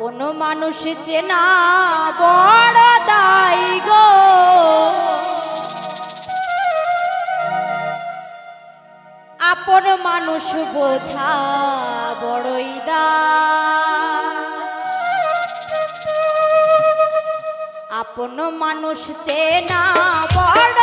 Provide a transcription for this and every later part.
আপন মানুষ চেনা বড় দায় গো। আপন মানুষ বোঝা বড়ই দা আপন মানুষ চেনা বড়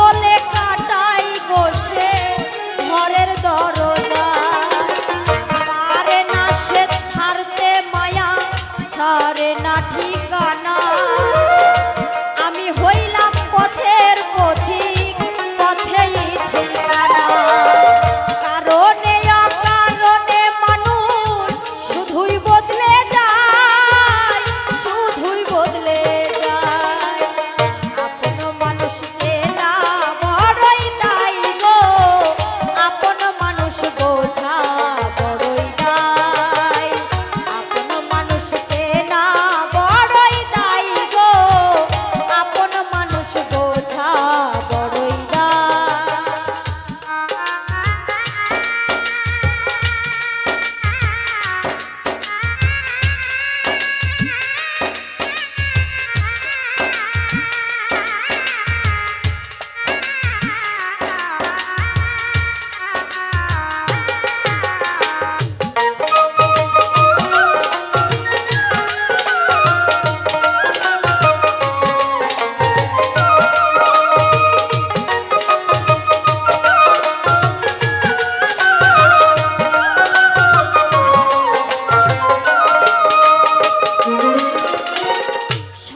তলে কাটাই গোসে ঘরের দরজা। পারে না সে ছাড়তে মায়া না ঠিকানা।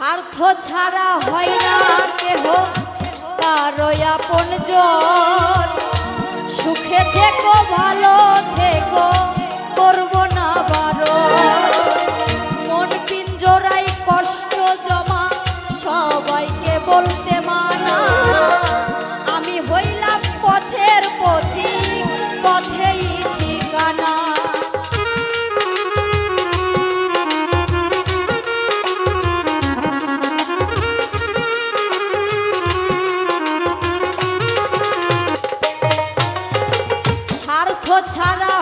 স্বার্থ ছাড়া হয় না কেহ। তার আপন সুখে থেকো ভালো থেকো করব না ও ছাড়া